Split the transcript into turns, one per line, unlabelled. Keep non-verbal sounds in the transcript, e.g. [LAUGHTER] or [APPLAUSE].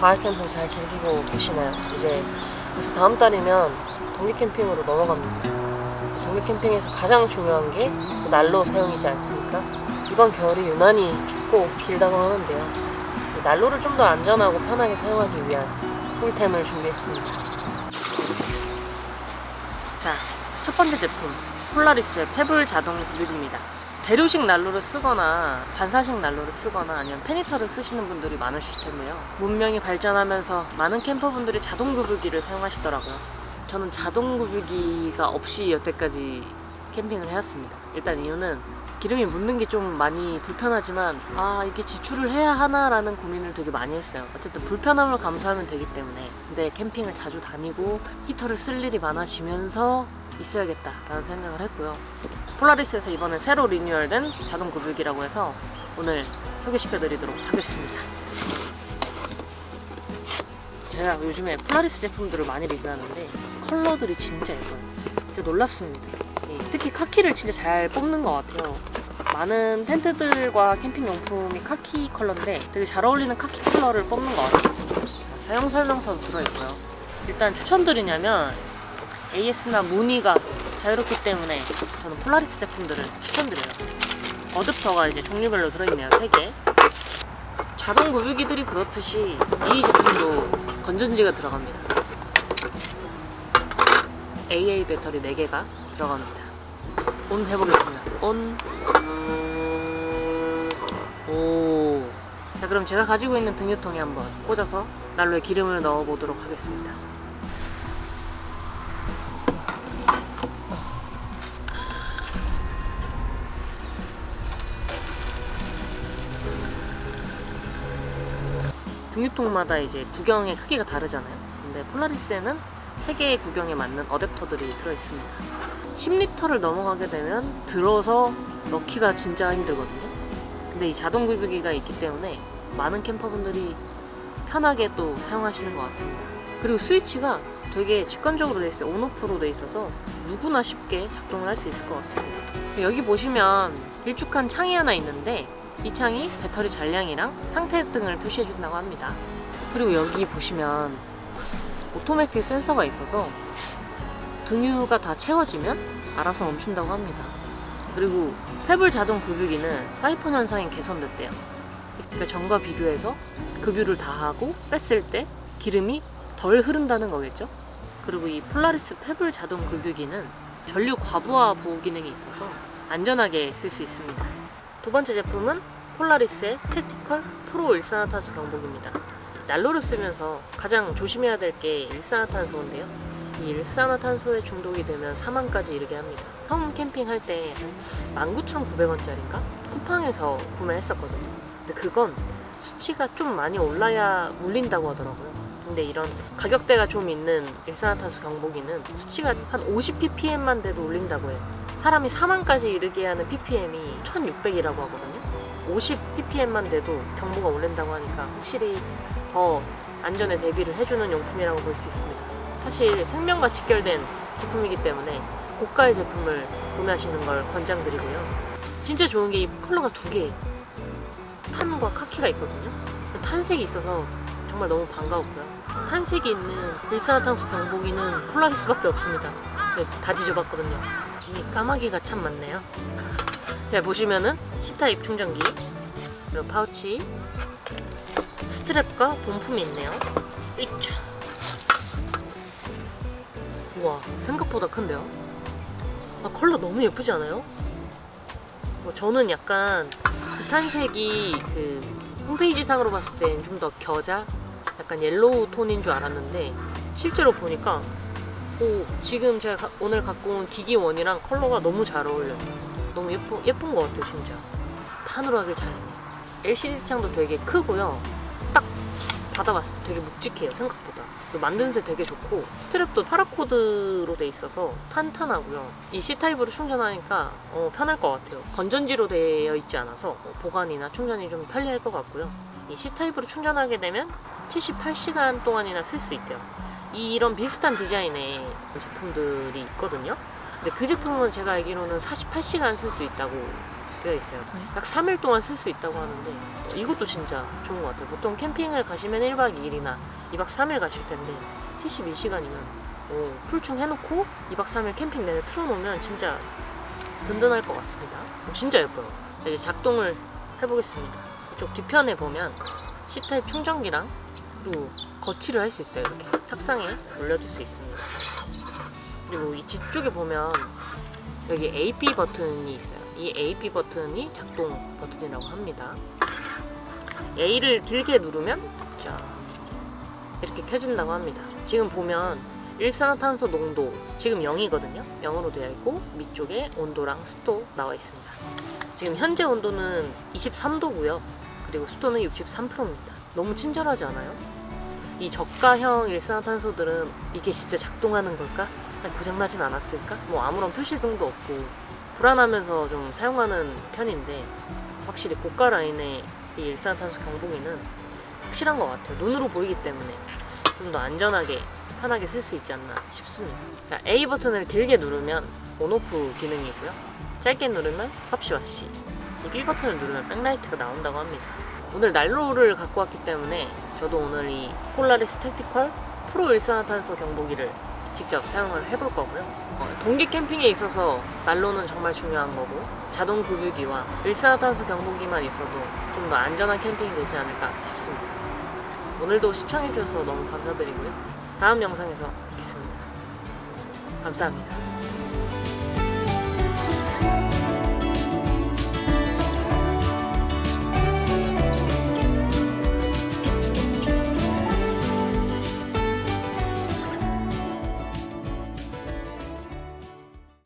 가을 캠핑 잘 즐기고 계시나요? 이제 그래서 다음 달이면 동계 캠핑으로 넘어갑니다. 동계 캠핑에서 가장 중요한 게그 난로 사용이지 않습니까? 이번 겨울이 유난히 춥고 길다고 하는데요. 이 난로를 좀 더 안전하고 편하게 사용하기 위한 꿀템을 준비했습니다. 자, 첫 번째 제품 폴라리스 페블 자동 구비기입니다. 대류식 난로를 쓰거나 반사식 난로를 쓰거나 아니면 페니터를 쓰시는 분들이 많으실 텐데요. 문명이 발전하면서 많은 캠퍼분들이 자동 구비기를 사용하시더라고요. 저는 자동 구비기가 없이 여태까지 캠핑을 해왔습니다. 일단 이유는 기름이 묻는 게 좀 많이 불편하지만 아 이게 지출을 해야 하나라는 고민을 되게 많이 했어요. 어쨌든 불편함을 감수하면 되기 때문에 근데 캠핑을 자주 다니고 히터를 쓸 일이 많아지면서 있어야겠다라는 생각을 했고요. 폴라리스에서 이번에 새로 리뉴얼된 자동 구불기라고 해서 오늘 소개시켜 드리도록 하겠습니다. 제가 요즘에 폴라리스 제품들을 많이 리뷰하는데 컬러들이 진짜 예뻐요. 진짜 놀랍습니다. 예, 특히 카키를 진짜 잘 뽑는 것 같아요. 많은 텐트들과 캠핑 용품이 카키 컬러인데 되게 잘 어울리는 카키 컬러를 뽑는 것 같아요. 사용 설명서도 들어있고요. 일단 추천드리냐면 AS나 무늬가 자유롭기 때문에 저는 폴라리스 제품들을 추천드려요. 어댑터가 이제 종류별로 들어있네요. 3개. 자동 구비기들이 그렇듯이 이 제품도 건전지가 들어갑니다. AA 배터리 4개가 들어갑니다. 온 해보겠습니다. 온. 오. 자, 그럼 제가 가지고 있는 등유통에 한번 꽂아서 난로에 기름을 넣어보도록 하겠습니다. 등유통마다 이제 구경의 크기가 다르잖아요. 근데 폴라리스에는 3개의 구경에 맞는 어댑터들이 들어있습니다. 10리터를 넘어가게 되면 들어서 넣기가 진짜 힘들거든요. 근데 이 자동 굴비기가 있기 때문에 많은 캠퍼분들이 편하게 또 사용하시는 것 같습니다. 그리고 스위치가 되게 직관적으로 돼 있어요. 온오프로 돼 있어서 누구나 쉽게 작동을 할 수 있을 것 같습니다. 여기 보시면 길쭉한 창이 하나 있는데 이 창이 배터리 잔량이랑 상태 등을 표시해 준다고 합니다. 그리고 여기 보시면 오토매틱 센서가 있어서 등유가 다 채워지면 알아서 멈춘다고 합니다. 그리고 페블 자동 급유기는 사이폰 현상이 개선됐대요. 그러니까 전과 비교해서 급유를 다 하고 뺐을 때 기름이 덜 흐른다는 거겠죠. 그리고 이 폴라리스 페블 자동 급유기는 전류 과부하 보호 기능이 있어서 안전하게 쓸 수 있습니다. 두 번째 제품은 폴라리스의 택티컬 프로 일산화탄소 경보기입니다. 난로를 쓰면서 가장 조심해야 될 게 일산화탄소인데요. 이 일산화탄소에 중독이 되면 사망까지 이르게 합니다. 처음 캠핑할 때 19,900원짜리인가? 쿠팡에서 구매했었거든요. 근데 그건 수치가 좀 많이 올라야 물린다고 하더라고요. 근데 이런 가격대가 좀 있는 일산화탄소 경보기는 수치가 한 50ppm만 돼도 울린다고 해요. 사람이 사망까지 이르게 하는 ppm이 1600이라고 하거든요. 50ppm만 돼도 경보가 울린다고 하니까 확실히 더 안전에 대비를 해주는 용품이라고 볼 수 있습니다. 사실 생명과 직결된 제품이기 때문에 고가의 제품을 구매하시는 걸 권장드리고요. 진짜 좋은 게 이 컬러가 두 개, 탄과 카키가 있거든요. 탄색이 있어서 정말 너무 반가웠고요. 탄색이 있는 일산화탄소 경보기는 폴라리스밖에 없습니다. 제가 다 뒤져봤거든요. 이 까마귀가 참 많네요. [LAUGHS] 자 보시면은 C타입 충전기 그리고 파우치 스트랩과 본품이 있네요. 이차. 우와 생각보다 큰데요? 아 컬러 너무 예쁘지 않아요? 뭐 저는 약간 이 탄색이 그 홈페이지 상으로 봤을 땐 좀 더 겨자 약간 옐로우 톤인 줄 알았는데 실제로 보니까 오 지금 제가 가- 오늘 갖고 온 기기원이랑 컬러가 너무 잘 어울려요. 너무 예쁜, 예쁜 것 같아요 진짜. 탄으로 하길 잘했네 LCD 창도 되게 크고요. 딱 받아봤을 때 되게 묵직해요 생각보다. 만듦새 되게 좋고 스트랩도 파라코드로 돼 있어서 탄탄하고요. 이 C타입으로 충전하니까 어, 편할 것 같아요. 건전지로 되어 있지 않아서 어, 보관이나 충전이 좀 편리할 것 같고요. 이 C타입으로 충전하게 되면 78시간 동안이나 쓸 수 있대요 이- 이런 비슷한 디자인의 제품들이 있거든요 근데 그 제품은 제가 알기로는 48시간 쓸 수 있다고 되어 있어요.
네.
약 3일 동안 쓸 수 있다고 하는데 이것도 진짜 좋은 것 같아요. 보통 캠핑을 가시면 1박 2일이나 2박 3일 가실 텐데 72시간이면 풀충 해놓고 2박 3일 캠핑 내내 틀어놓으면 진짜 든든할 것 같습니다. 어, 진짜 예뻐요. 이제 작동을 해보겠습니다. 이쪽 뒤편에 보면 C타입 충전기랑 그리고 거치를 할 수 있어요. 이렇게 탁상에 올려둘 수 있습니다. 그리고 이 뒤쪽에 보면 여기 AP 버튼이 있어요. 이 AP 버튼이 작동 버튼이라고 합니다. A를 길게 누르면 자 이렇게 켜진다고 합니다. 지금 보면 일산화탄소 농도 지금 0이거든요. 0으로 되어 있고 밑쪽에 온도랑 습도 나와 있습니다. 지금 현재 온도는 23도고요. 그리고 습도는 63%입니다. 너무 친절하지 않아요? 이 저가형 일산화탄소들은 이게 진짜 작동하는 걸까? 고장나진 않았을까? 뭐 아무런 표시등도 없고 불안하면서 좀 사용하는 편인데 확실히 고가 라인의 이 일산화탄소 경보기는 확실한 것 같아요. 눈으로 보이기 때문에 좀 더 안전하게 편하게 쓸 수 있지 않나 싶습니다. 자, A 버튼을 길게 누르면 온오프 기능이고요. 짧게 누르면. 이 B 버튼을 누르면 백라이트가 나온다고 합니다. 오늘 난로를 갖고 왔기 때문에 저도 오늘 이 폴라리스 택티컬 프로 일산화탄소 경보기를 직접 사용을 해볼 거고요. 어, 동계 캠핑에 있어서 난로는 정말 중요한 거고 자동 급유기와 일산화탄소 경보기만 있어도 좀 더 안전한 캠핑이 되지 않을까 싶습니다. 오늘도 시청해주셔서 너무 감사드리고요. 다음 영상에서 뵙겠습니다. 감사합니다.